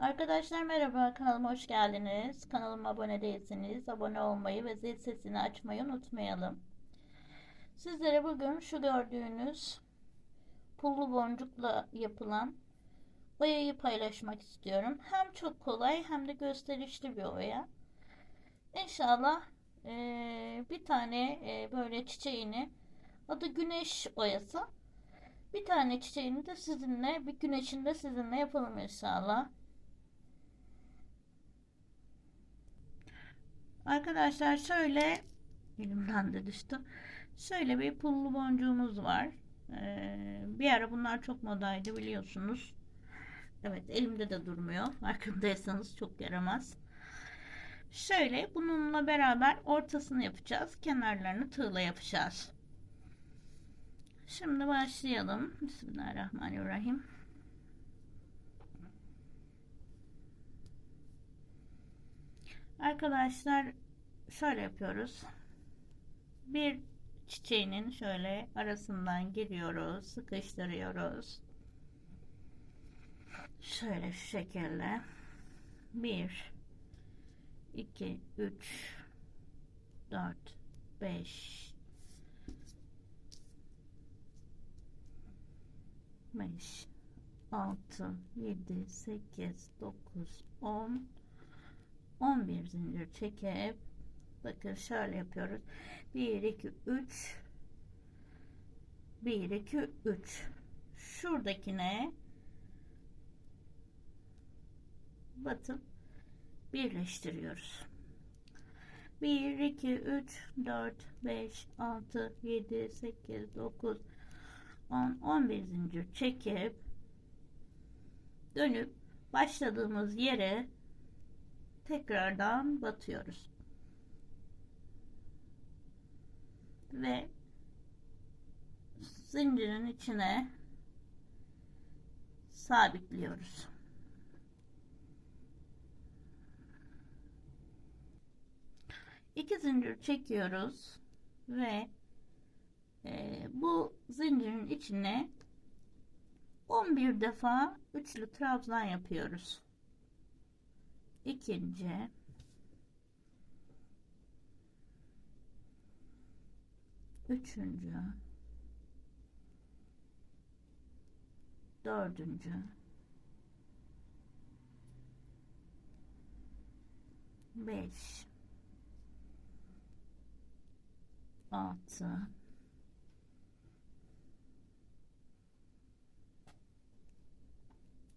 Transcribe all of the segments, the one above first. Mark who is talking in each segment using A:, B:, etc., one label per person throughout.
A: Arkadaşlar merhaba kanalıma hoş geldiniz. Kanalıma abone değilseniz abone olmayı ve zil sesini açmayı unutmayalım. Sizlere bugün şu gördüğünüz pullu boncukla yapılan oyayı paylaşmak istiyorum. Hem çok kolay hem de gösterişli bir oya. İnşallah eee, bir tane eee, böyle çiçeğini adı güneş oyası. Bir tane çiçeğini de sizinle bir güneşini de sizinle yapalım inşallah. Arkadaşlar şöyle elimden de düştü. Şöyle bir pullu boncuğumuz var. Ee, bir ara bunlar çok modaydı biliyorsunuz. Evet elimde de durmuyor. Farkındaysanız çok yaramaz. Şöyle bununla beraber ortasını yapacağız. Kenarlarını tığla yapacağız. Şimdi başlayalım. Bismillahirrahmanirrahim. Arkadaşlar şöyle yapıyoruz. Bir çiçeğinin şöyle arasından giriyoruz, sıkıştırıyoruz. Şöyle şu şekilde. 1 2 3 4 5 5 6 7 8 9 10 11 zincir çekip bakın şöyle yapıyoruz. 1 2 3 1 2 3 şuradakine batıp birleştiriyoruz. 1 2 3 4 5 6 7 8 9 10 11 zincir çekip dönüp başladığımız yere tekrardan batıyoruz. Ve zincirin içine sabitliyoruz. İki zincir çekiyoruz ve e, bu zincirin içine 11 defa üçlü trabzan yapıyoruz ikinci. Üçüncü. Dördüncü. Beş. Altı.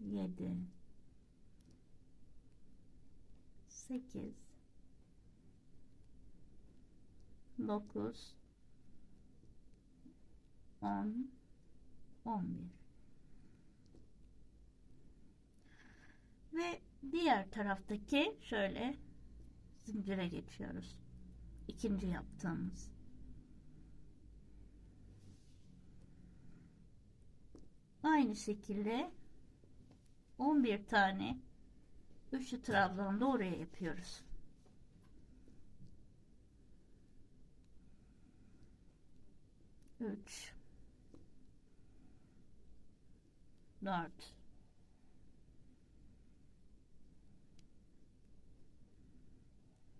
A: Yedi 8 9 10 11 ve diğer taraftaki şöyle zincire geçiyoruz. İkinci yaptığımız. Aynı şekilde 11 tane üçlü trabzanı da oraya yapıyoruz. Üç, dört,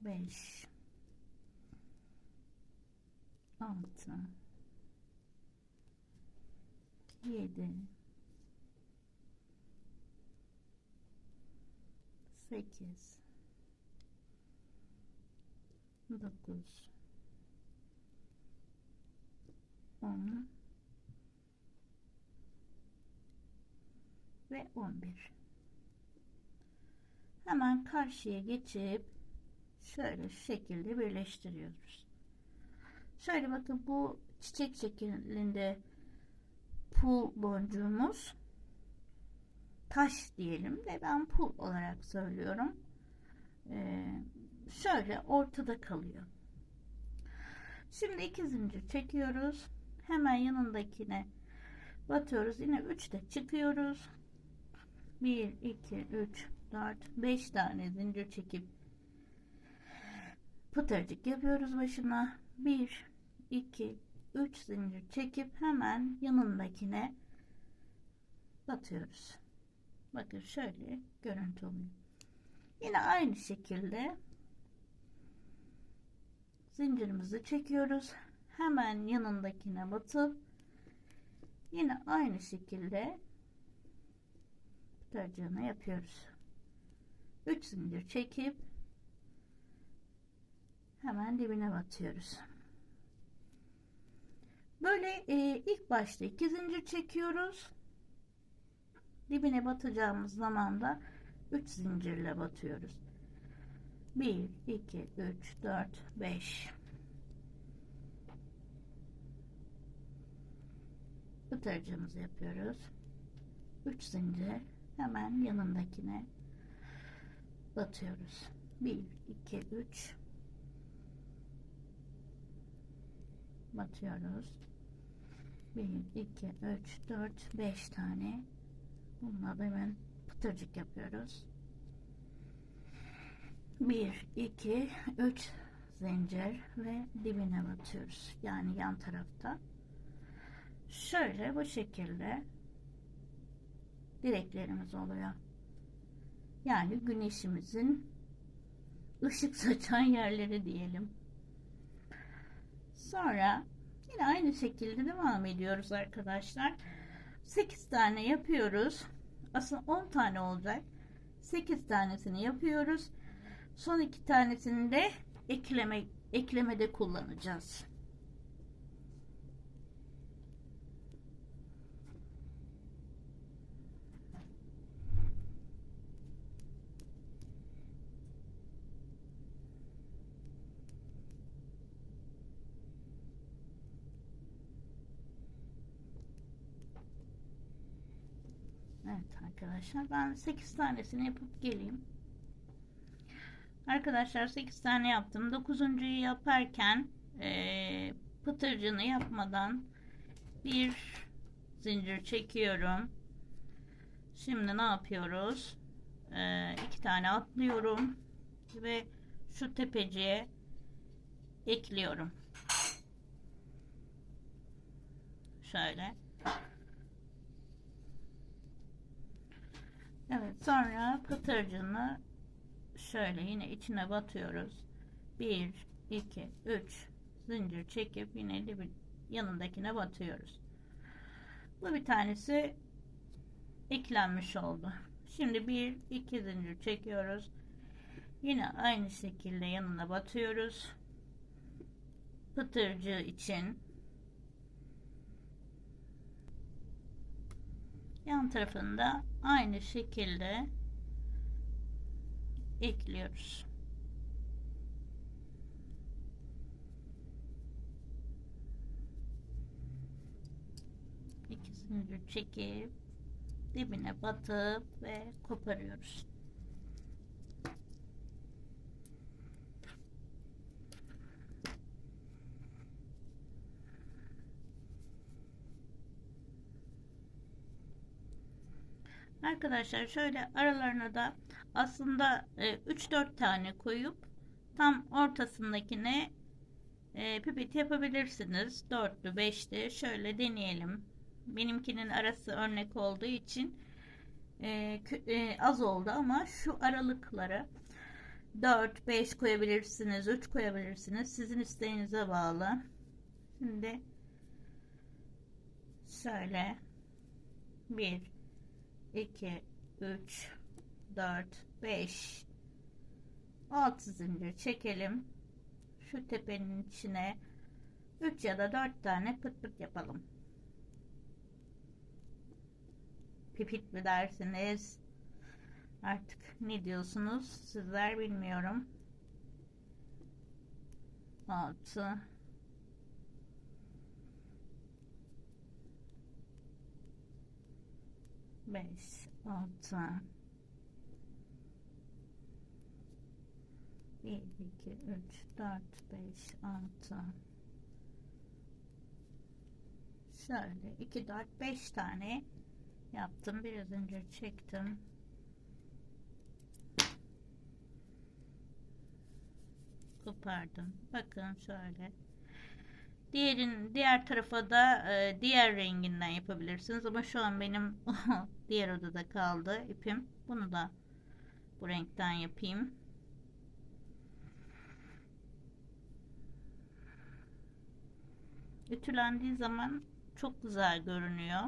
A: beş, altı, yedi, 8 9 10 ve 11 hemen karşıya geçip şöyle şu şekilde birleştiriyoruz. Şöyle bakın bu çiçek şeklinde pul boncuğumuz taş diyelim de ben pul olarak söylüyorum. Ee, şöyle ortada kalıyor. Şimdi iki zincir çekiyoruz. Hemen yanındakine batıyoruz. Yine 3 de çıkıyoruz. 1 2 3 4 5 tane zincir çekip pıtırcık yapıyoruz başına. 1 2 3 zincir çekip hemen yanındakine batıyoruz Bakın şöyle görüntü oluyor. Yine aynı şekilde zincirimizi çekiyoruz. Hemen yanındakine batıp yine aynı şekilde pıtırcığını yapıyoruz. 3 zincir çekip hemen dibine batıyoruz. Böyle e, ilk başta 2 zincir çekiyoruz. Dibine batacağımız zaman da 3 zincirle batıyoruz. 1 2 3 4 5 Pıtırcığımızı yapıyoruz. 3 zincir hemen yanındakine batıyoruz. 1 2 3 batıyoruz. 1 2 3 4 5 tane bununla hemen pıtırcık yapıyoruz. 1 2 3 zincir ve dibine batıyoruz. Yani yan tarafta. Şöyle bu şekilde direklerimiz oluyor. Yani güneşimizin ışık saçan yerleri diyelim. Sonra yine aynı şekilde devam ediyoruz arkadaşlar. 8 tane yapıyoruz. Aslında 10 tane olacak. 8 tanesini yapıyoruz. Son iki tanesini de ekleme eklemede kullanacağız. Evet arkadaşlar ben 8 tanesini yapıp geleyim. Arkadaşlar 8 tane yaptım. 9.'yu yaparken e, pıtırcını yapmadan bir zincir çekiyorum. Şimdi ne yapıyoruz? E, iki tane atlıyorum ve şu tepeciye ekliyorum. Şöyle. Evet sonra pıtırcını şöyle yine içine batıyoruz. 1 2 3 zincir çekip yine de bir yanındakine batıyoruz. Bu bir tanesi eklenmiş oldu. Şimdi bir iki zincir çekiyoruz. Yine aynı şekilde yanına batıyoruz. Pıtırcı için yan tarafında aynı şekilde ekliyoruz. İki zincir çekip dibine batıp ve koparıyoruz. Arkadaşlar şöyle aralarına da aslında 3-4 e, tane koyup tam ortasındakine e, pipet yapabilirsiniz. Dörtlü, beşli şöyle deneyelim. Benimkinin arası örnek olduğu için e, e, az oldu ama şu aralıkları 4, 5 koyabilirsiniz, 3 koyabilirsiniz. Sizin isteğinize bağlı. Şimdi şöyle 1 2 3 4 5 6 zincir çekelim. Şu tepenin içine 3 ya da 4 tane pıt pıt yapalım. Pipit mi dersiniz? Artık ne diyorsunuz? Sizler bilmiyorum. 6 5 6 1 2 3 4 5 6 şöyle 2 4 5 tane yaptım. Biraz önce çektim. Kopardım. Bakın şöyle Diğerin diğer tarafa da e, diğer renginden yapabilirsiniz ama şu an benim diğer odada kaldı ipim. Bunu da bu renkten yapayım. Ütülendiği zaman çok güzel görünüyor.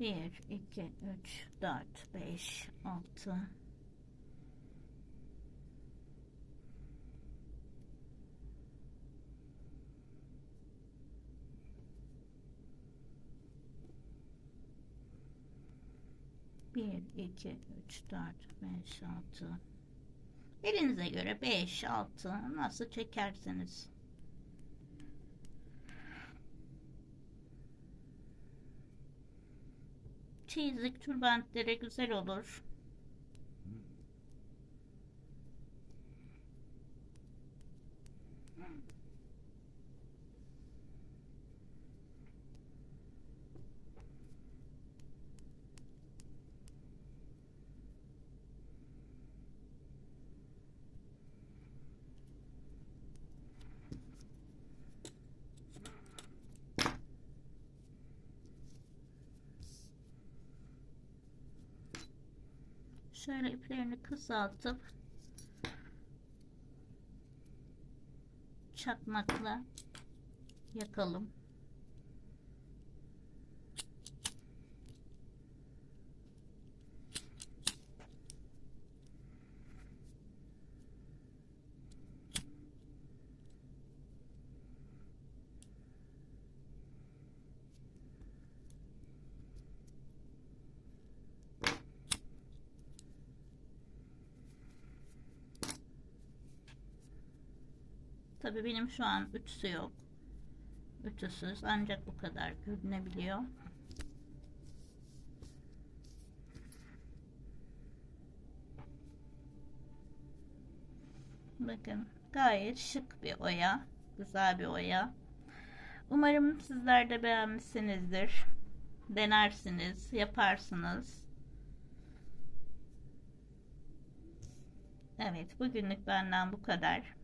A: Bir, iki, üç, dört, beş, altı. Bir, iki, üç, dört, beş, altı. Elinize göre 5, 6 nasıl çekerseniz. Çeyizlik tülbentlere güzel olur. Şöyle iplerini kısaltıp çakmakla yakalım. Tabii benim şu an ütüsü yok. Ütüsüz ancak bu kadar görünebiliyor. Bakın gayet şık bir oya. Güzel bir oya. Umarım sizler de beğenmişsinizdir. Denersiniz, yaparsınız. Evet, bugünlük benden bu kadar.